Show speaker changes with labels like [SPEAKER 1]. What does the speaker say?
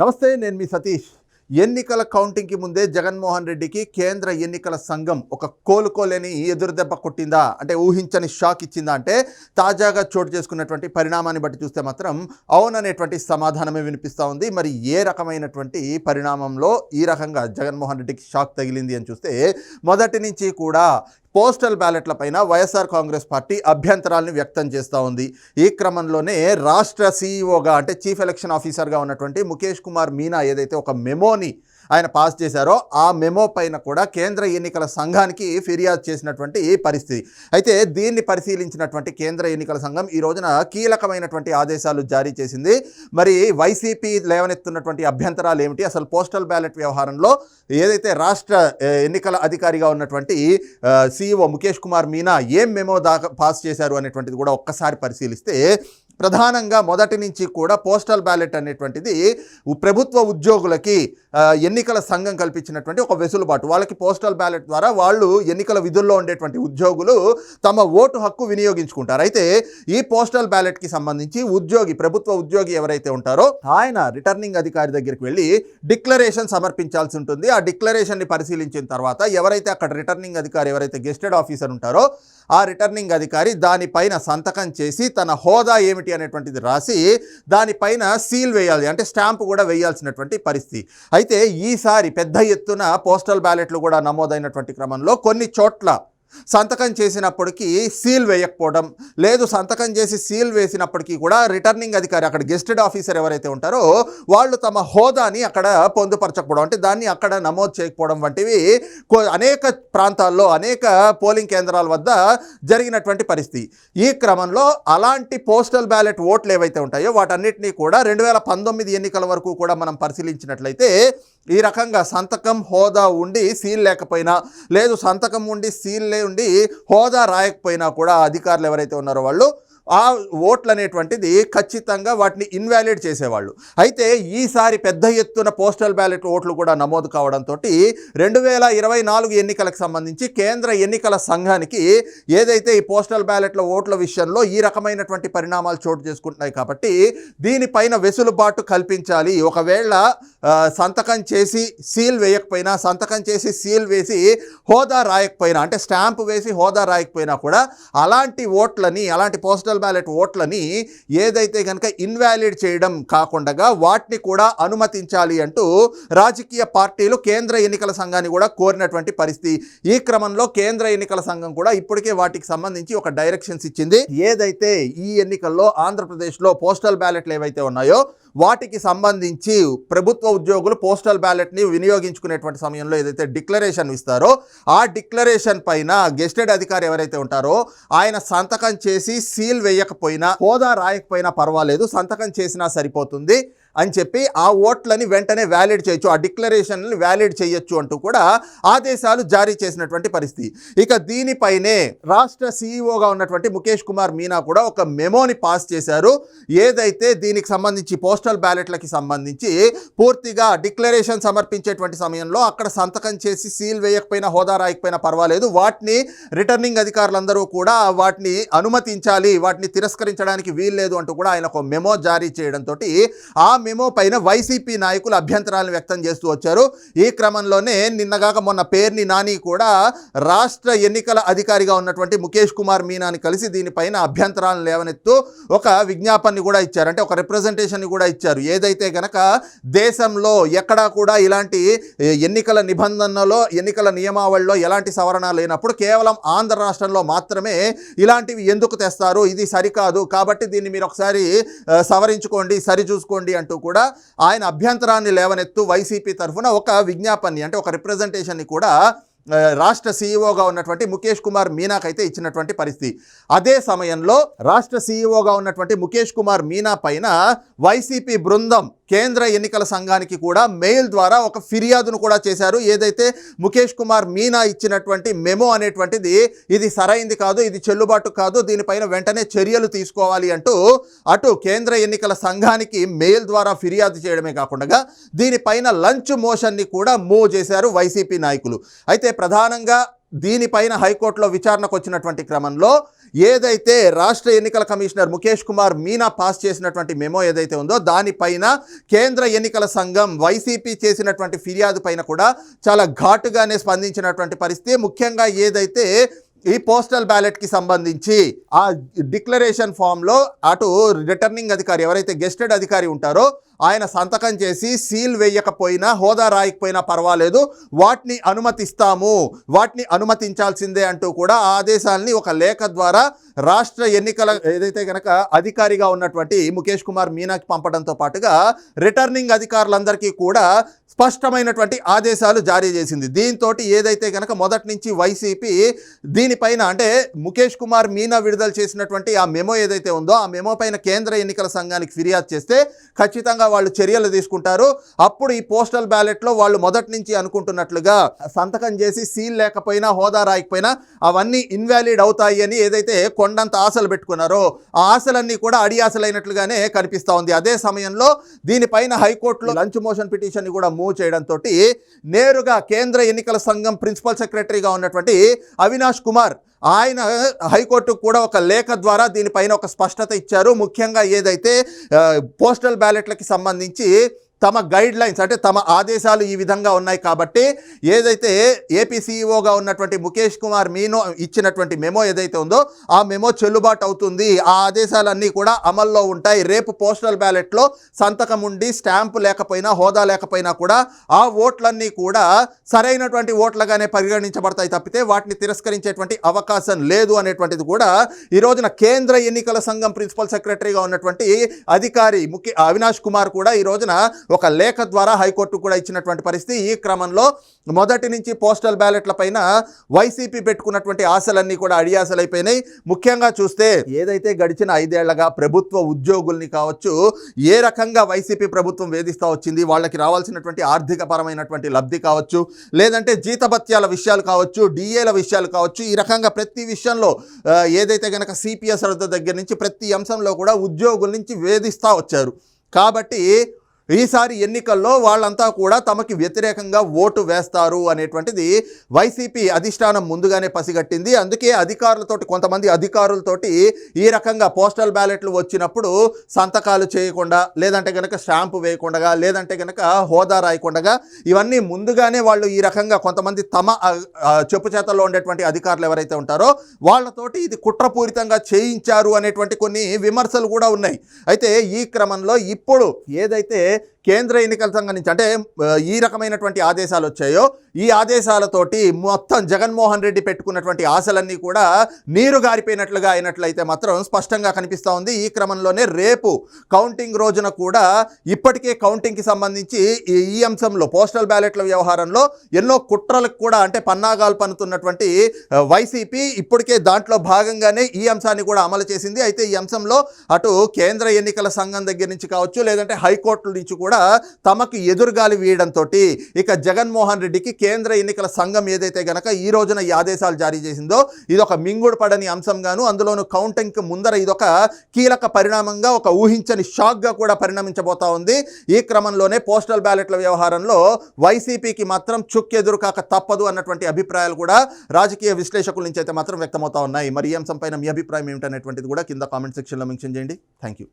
[SPEAKER 1] నమస్తే నేను మీ సతీష్. ఎన్నికల కౌంటింగ్కి ముందే జగన్మోహన్ రెడ్డికి కేంద్ర ఎన్నికల సంఘం ఒక కోలుకోలేని ఎదురుదెబ్బ కొట్టిందా? అంటే ఊహించని షాక్ ఇచ్చిందా? అంటే తాజాగా చోటు చేసుకున్నటువంటి పరిణామాన్ని బట్టి చూస్తే మాత్రం అవుననేటువంటి సమాధానమే వినిపిస్తూ ఉంది. మరి ఏ రకమైనటువంటి పరిణామంలో ఈ రకంగా జగన్మోహన్ రెడ్డికి షాక్ తగిలింది అని చూస్తే మొదటి నుంచి కూడా పోస్టల్ బ్యాలెట్ల పైన వైఎస్ఆర్ కాంగ్రెస్ పార్టీ అభ్యంతరాలను వ్యక్తం చేస్తూ ఉంది. ఈ క్రమంలోనే రాష్ట్ర సీఈఓగా అంటే చీఫ్ ఎలక్షన్ ఆఫీసర్గా ఉన్నటువంటి ముఖేష్ కుమార్ మీనా ఏదైతే ఒక మెమోని ఆయన పాస్ చేశారో ఆ మెమో పైన కూడా కేంద్ర ఎన్నికల సంఘానికి ఫిర్యాదు చేసినటువంటి పరిస్థితి. అయితే దీన్ని పరిశీలించినటువంటి కేంద్ర ఎన్నికల సంఘం ఈ రోజున కీలకమైనటువంటి ఆదేశాలు జారీ చేసింది. మరి వైసీపీ లేవనెత్తున్నటువంటి అభ్యంతరాలు ఏమిటి? అసలు పోస్టల్ బ్యాలెట్ వ్యవహారంలో ఏదైతే రాష్ట్ర ఎన్నికల అధికారిగా ఉన్నటువంటి సీఈఓ ముఖేష్ కుమార్ మీనా ఏం మెమో దాకా పాస్ చేశారు అనేటువంటిది కూడా ఒక్కసారి పరిశీలిస్తే ప్రధానంగా మొదటి నుంచి కూడా పోస్టల్ బ్యాలెట్ అనేటువంటిది ప్రభుత్వ ఉద్యోగులకి ఎన్నికల సంఘం కల్పించినటువంటి ఒక వెసులుబాటు. వాళ్ళకి పోస్టల్ బ్యాలెట్ ద్వారా వాళ్ళు ఎన్నికల విధుల్లో ఉండేటువంటి ఉద్యోగులు తమ ఓటు హక్కు వినియోగించుకుంటారు. అయితే ఈ పోస్టల్ బ్యాలెట్కి సంబంధించి ఉద్యోగి ప్రభుత్వ ఉద్యోగి ఎవరైతే ఉంటారో ఆయన రిటర్నింగ్ అధికారి దగ్గరికి వెళ్ళి డిక్లరేషన్ సమర్పించాల్సి ఉంటుంది. ఆ డిక్లరేషన్ని పరిశీలించిన తర్వాత ఎవరైతే అక్కడ రిటర్నింగ్ అధికారి ఎవరైతే గెస్టెడ్ ఆఫీసర్ ఉంటారో ఆ రిటర్నింగ్ అధికారి దానిపైన సంతకం చేసి తన హోదా ఏమిటి అనేటువంటిది రాసి దానిపైన సీల్ వేయాలి అంటే స్టాంప్ కూడా వేయాల్సినటువంటి పరిస్థితి. అయితే ఈసారి పెద్ద ఎత్తున పోస్టల్ బ్యాలెట్లు కూడా నమోదైనటువంటి క్రమంలో కొన్ని చోట్ల సంతకం చేసినప్పటికీ సీల్ వేయకపోవడం లేదు సంతకం చేసి సీల్ వేసినప్పటికీ కూడా రిటర్నింగ్ అధికారి అక్కడ గెస్టెడ్ ఆఫీసర్ ఎవరైతే ఉంటారో వాళ్ళు తమ హోదాని అక్కడ పొందుపరచకపోవడం అంటే దాన్ని అక్కడ నమోదు చేయకపోవడం వంటివి అనేక ప్రాంతాల్లో అనేక పోలింగ్ కేంద్రాల వద్ద జరిగినటువంటి పరిస్థితి. ఈ క్రమంలో అలాంటి పోస్టల్ బ్యాలెట్ ఓట్లు ఏవైతే ఉంటాయో వాటన్నిటినీ కూడా రెండు వేల పంతొమ్మిది ఎన్నికల వరకు కూడా మనం పరిశీలించినట్లయితే ఈ రకంగా సంతకం హోదా ఉండి సీల్ లేకపోయినా లేదు సంతకం ఉండి సీల్ లే ఉండి హోదా రాయకపోయినా కూడా అధికారులు ఎవరైతే ఉన్నారో వాళ్ళు ఆ ఓట్లు అనేటువంటిది ఖచ్చితంగా వాటిని ఇన్వాలిడ్ చేసేవాళ్ళు. అయితే ఈసారి పెద్ద ఎత్తున పోస్టల్ బ్యాలెట్ ఓట్లు కూడా నమోదు కావడంతో రెండు వేల ఇరవై నాలుగు ఎన్నికలకు సంబంధించి కేంద్ర ఎన్నికల సంఘానికి ఏదైతే ఈ పోస్టల్ బ్యాలెట్ల ఓట్ల విషయంలో ఈ రకమైనటువంటి పరిణామాలు చోటు చేసుకుంటున్నాయి కాబట్టి దీనిపైన వెసులుబాటు కల్పించాలి. ఒకవేళ సంతకం చేసి సీల్ వేయకపోయినా సంతకం చేసి సీల్ వేసి హోదా రాయకపోయినా అంటే స్టాంప్ వేసి హోదా రాయకపోయినా కూడా అలాంటి ఓట్లని అలాంటి పోస్టల్ పోస్టల్ బ్యాలెట్ ఓట్లని ఏదైతే కనుక ఇన్వాలిడ్ చేయడం కాకుండా వాటిని కూడా అనుమతించాలి అంటూ రాజకీయ పార్టీలు కేంద్ర ఎన్నికల సంఘాన్ని కూడా కోరినటువంటి పరిస్థితి. ఈ క్రమంలో కేంద్ర ఎన్నికల సంఘం కూడా ఇప్పటికే వాటికి సంబంధించి ఒక డైరెక్షన్స్ ఇచ్చింది. ఏదైతే ఈ ఎన్నికల్లో ఆంధ్రప్రదేశ్లో పోస్టల్ బ్యాలెట్లు ఏవైతే ఉన్నాయో వాటికి సంబంధించి ప్రభుత్వ ఉద్యోగులు పోస్టల్ బ్యాలెట్ని వినియోగించుకునేటువంటి సమయంలో ఏదైతే డిక్లరేషన్ ఇస్తారో ఆ డిక్లరేషన్ పైన గెస్టెడ్ అధికారి ఎవరైతే ఉంటారో ఆయన సంతకం చేసి సీల్ వేయకపోయినా హోదా రాయకపోయినా పర్వాలేదు. సంతకం చేసినా సరిపోతుంది. అని చెప్పి ఆ ఓట్లని వెంటనే వ్యాలిడ్ చేయొచ్చు ఆ డిక్లరేషన్ని వ్యాలిడ్ చేయొచ్చు అంటూ కూడా ఆదేశాలు జారీ చేసినటువంటి పరిస్థితి. ఇక దీనిపైనే రాష్ట్ర సీఈఓగా ఉన్నటువంటి ముఖేష్ కుమార్ మీనా కూడా ఒక మెమోని పాస్ చేశారు. ఏదైతే దీనికి సంబంధించి పోస్టల్ బ్యాలెట్లకి సంబంధించి పూర్తిగా డిక్లరేషన్ సమర్పించేటువంటి సమయంలో అక్కడ సంతకం చేసి సీల్ వేయకపోయినా హోదా రాయకపోయినా పర్వాలేదు. వాటిని రిటర్నింగ్ అధికారులందరూ కూడా వాటిని అనుమతించాలి వాటిని తిరస్కరించడానికి వీల్లేదు అంటూ కూడా ఆయన ఒక మెమో జారీ చేయడంతో ఆ మెమో పైన వైసీపీ నాయకులు అభ్యంతరాలను వ్యక్తం చేస్తూ వచ్చారు. ఈ క్రమంలోనే నిన్నగాక మొన్న పేర్ని నాని కూడా రాష్ట్ర ఎన్నికల అధికారిగా ఉన్నటువంటి ముఖేష్ కుమార్ మీనాని కలిసి దీనిపైన అభ్యంతరాలను లేవనెత్తు ఒక విజ్ఞాపనని కూడా ఇచ్చారు. అంటే ఒక రిప్రజెంటేషన్ని కూడా ఇచ్చారు. ఏదైతే గనక దేశంలో ఎక్కడా కూడా ఇలాంటి ఎన్నికల నిబంధనలో ఎన్నికల నియమావళిలో ఎలాంటి సవరణ లేనప్పుడు కేవలం ఆంధ్ర రాష్ట్రంలో మాత్రమే ఇలాంటివి ఎందుకు తెస్తారు? ఇది సరికాదు. కాబట్టి దీన్ని మీరు ఒకసారి సవరించుకోండి సరిచూసుకోండి అంటూ కూడా ఆయన అభ్యంతరాన్ని లేవనెత్తు వైసీపీ తరఫున ఒక విజ్ఞాపన్ని అంటే ఒక రిప్రజెంటేషన్ని కూడా రాష్ట్ర సీఈఓగా ఉన్నటువంటి ముఖేష్ కుమార్ మీనాకైతే ఇచ్చినటువంటి పరిస్థితి. అదే సమయంలో రాష్ట్ర సీఈఓగా ఉన్నటువంటి ముఖేష్ కుమార్ మీనా పైన వైసీపీ బృందం కేంద్ర ఎన్నికల సంఘానికి కూడా మెయిల్ ద్వారా ఒక ఫిర్యాదును కూడా చేశారు. ఏదైతే ముఖేష్ కుమార్ మీనా ఇచ్చినటువంటి మెమో అనేటువంటిది ఇది సరైంది కాదు ఇది చెల్లుబాటు కాదు దీనిపైన వెంటనే చర్యలు తీసుకోవాలి అంటూ అటు కేంద్ర ఎన్నికల సంఘానికి మెయిల్ ద్వారా ఫిర్యాదు చేయడమే కాకుండా దీనిపైన లంచ్ మోషన్ని కూడా మూవ్ చేశారు వైసీపీ నాయకులు. అయితే ప్రధానంగా దీనిపైన హైకోర్టులో విచారణకు వచ్చినటువంటి క్రమంలో ఏదైతే రాష్ట్ర ఎన్నికల కమిషనర్ ముఖేష్ కుమార్ మీనా పాస్ చేసినటువంటి మెమో ఏదైతే ఉందో దానిపైన కేంద్ర ఎన్నికల సంఘం వైసీపీ చేసినటువంటి ఫిర్యాదు పైన కూడా చాలా ఘాటుగానే స్పందించినటువంటి పరిస్థితి. ముఖ్యంగా ఏదైతే ఈ పోస్టల్ బ్యాలెట్కి సంబంధించి ఆ డిక్లరేషన్ ఫామ్లో అటు రిటర్నింగ్ అధికారి ఎవరైతే గెస్టెడ్ అధికారి ఉంటారో ఆయన సంతకం చేసి సీల్ వేయకపోయినా హోదా రాయకపోయినా పర్వాలేదు. వాటిని అనుమతిస్తాము. వాటిని అనుమతించాల్సిందే అంటూ కూడా ఆ ఆదేశాలని ఒక లేఖ ద్వారా రాష్ట్ర ఎన్నికల ఏదైతే కనుక అధికారిగా ఉన్నటువంటి ముఖేష్ కుమార్ మీనాకి పంపడంతో పాటుగా రిటర్నింగ్ అధికారులందరికీ కూడా స్పష్టమైనటువంటి ఆదేశాలు జారీ చేసింది. దీంతో ఏదైతే గనక మొదటి నుంచి వైసీపీ దీనిపైన అంటే ముఖేష్ కుమార్ మీనా విడుదల చేసినటువంటి ఆ మెమో ఏదైతే ఉందో ఆ మెమో పైన కేంద్ర ఎన్నికల సంఘానికి ఫిర్యాదు చేస్తే ఖచ్చితంగా వాళ్ళు చర్యలు తీసుకుంటారు. అప్పుడు ఈ పోస్టల్ బ్యాలెట్లో వాళ్ళు మొదటి నుంచి అనుకుంటున్నట్లుగా సంతకం చేసి సీల్ లేకపోయినా హోదా రాయకపోయినా అవన్నీ ఇన్వాలిడ్ అవుతాయి అని ఏదైతే కొండంత ఆశలు పెట్టుకున్నారో ఆ ఆశలన్నీ కూడా అడి ఆశలైనట్లుగానే కనిపిస్తూ ఉంది. అదే సమయంలో దీనిపైన హైకోర్టులో లంచ్ మోషన్ పిటిషన్ కూడా మూవ్ చేయడంతో నేరుగా కేంద్ర ఎన్నికల సంఘం ప్రిన్సిపల్ సెక్రటరీగా ఉన్నటువంటి అవినాష్ కుమార్ ఆయన హైకోర్టుకు కూడా ఒక లేఖ ద్వారా దీనిపైన ఒక స్పష్టత ఇచ్చారు. ముఖ్యంగా ఏదైతే పోస్టల్ బ్యాలెట్లకి సంబంధించి తమ గైడ్ లైన్స్ అంటే తమ ఆదేశాలు ఈ విధంగా ఉన్నాయి కాబట్టి ఏదైతే ఏపీ సీఈఓగా ఉన్నటువంటి ముఖేష్ కుమార్ మీనో ఇచ్చినటువంటి మెమో ఏదైతే ఉందో ఆ మెమో చెల్లుబాటు అవుతుంది. ఆ ఆదేశాలన్నీ కూడా అమల్లో ఉంటాయి. రేపు పోస్టల్ బ్యాలెట్లో సంతకం ఉండి స్టాంపు లేకపోయినా హోదా లేకపోయినా కూడా ఆ ఓట్లన్నీ కూడా సరైనటువంటి ఓట్లుగానే పరిగణించబడతాయి తప్పితే వాటిని తిరస్కరించేటువంటి అవకాశం లేదు అనేటువంటిది కూడా ఈ రోజున కేంద్ర ఎన్నికల సంఘం ప్రిన్సిపల్ సెక్రటరీగా ఉన్నటువంటి అధికారి ముఖ్య అవినాష్ కుమార్ కూడా ఈ రోజున ఒక లేఖ ద్వారా హైకోర్టు కూడా ఇచ్చినటువంటి పరిస్థితి. ఈ క్రమంలో మొదటి నుంచి పోస్టల్ బ్యాలెట్ల పైన వైసీపీ పెట్టుకున్నటువంటి ఆశలన్నీ కూడా అడియాసలైపోయినాయి. ముఖ్యంగా చూస్తే ఏదైతే గడిచిన ఐదేళ్ళగా ప్రభుత్వ ఉద్యోగుల్ని కావచ్చు ఏ రకంగా వైసీపీ ప్రభుత్వం వేధిస్తూ వచ్చింది వాళ్ళకి రావాల్సినటువంటి ఆర్థిక పరమైనటువంటి లబ్ధి కావచ్చు లేదంటే జీతభత్యాల విషయాలు కావచ్చు డిఏల విషయాలు కావచ్చు ఈ రకంగా ప్రతి విషయంలో ఏదైతే కనుక సిపిఎస్ దగ్గర నుంచి ప్రతి అంశంలో కూడా ఉద్యోగుల నుంచి వేధిస్తూ వచ్చారు. కాబట్టి ఈసారి ఎన్నికల్లో వాళ్ళంతా కూడా తమకి వ్యతిరేకంగా ఓటు వేస్తారు అనేటువంటిది వైసీపీ అధిష్టానం ముందుగానే పసిగట్టింది. అందుకే అధికారులతోటి కొంతమంది అధికారులతోటి ఈ రకంగా పోస్టల్ బ్యాలెట్లు వచ్చినప్పుడు సంతకాలు చేయకుండా లేదంటే కనుక స్టాంపు వేయకుండా లేదంటే కనుక హోదా రాయకుండా ఇవన్నీ ముందుగానే వాళ్ళు ఈ రకంగా కొంతమంది తమ చెప్పు చేతల్లో ఉండేటువంటి అధికారులు ఎవరైతే ఉంటారో వాళ్ళతోటి ఇది కుట్రపూరితంగా చేయించారు అనేటువంటి కొన్ని విమర్శలు కూడా ఉన్నాయి. అయితే ఈ క్రమంలో ఇప్పుడు ఏదైతే ve కేంద్ర ఎన్నికల సంఘం నుంచి అంటే ఈ రకమైనటువంటి ఆదేశాలు వచ్చాయో ఈ ఆదేశాలతోటి మొత్తం జగన్మోహన్ రెడ్డి పెట్టుకున్నటువంటి ఆశలన్నీ కూడా నీరు గారిపోయినట్లుగా అయినట్లయితే మాత్రం స్పష్టంగా కనిపిస్తూ ఉంది. ఈ క్రమంలోనే రేపు కౌంటింగ్ రోజున కూడా ఇప్పటికే కౌంటింగ్కి సంబంధించి ఈ ఈ అంశంలో పోస్టల్ బ్యాలెట్ల వ్యవహారంలో ఎన్నో కుట్రలకు కూడా అంటే పన్నాగాలు పనుతున్నటువంటి వైసీపీ ఇప్పటికే దాంట్లో భాగంగానే ఈ అంశాన్ని కూడా అమలు చేసింది. అయితే ఈ అంశంలో అటు కేంద్ర ఎన్నికల సంఘం దగ్గర నుంచి కావచ్చు లేదంటే హైకోర్టుల నుంచి కూడా తమకు ఎదురుగాలి వీయడంతో ఇక జగన్మోహన్ రెడ్డికి కేంద్ర ఎన్నికల సంఘం ఏదైతే గనక ఈ రోజున ఈ ఆదేశాలు జారీ చేసిందో ఇది ఒక మింగుడు పడని అంశంగాను అందులోను కౌంటింగ్కి ముందర ఇదొక కీలక పరిణామంగా ఒక ఊహించని షాక్గా కూడా పరిణమించబోతా ఉంది. ఈ క్రమంలోనే పోస్టల్ బ్యాలెట్ల వ్యవహారంలో వైసీపీకి మాత్రం చుక్కెదురు కాక తప్పదు అన్నటువంటి అభిప్రాయాలు కూడా రాజకీయ విశ్లేషకుల నుంచి అయితే మాత్రం వ్యక్తమవుతా ఉన్నాయి. మరి ఈ అంశంపైన మీ అభిప్రాయం ఏమిటనేటువంటిది కూడా కింద కామెంట్ సెక్షన్లో మెన్షన్ చేయండి. Thank you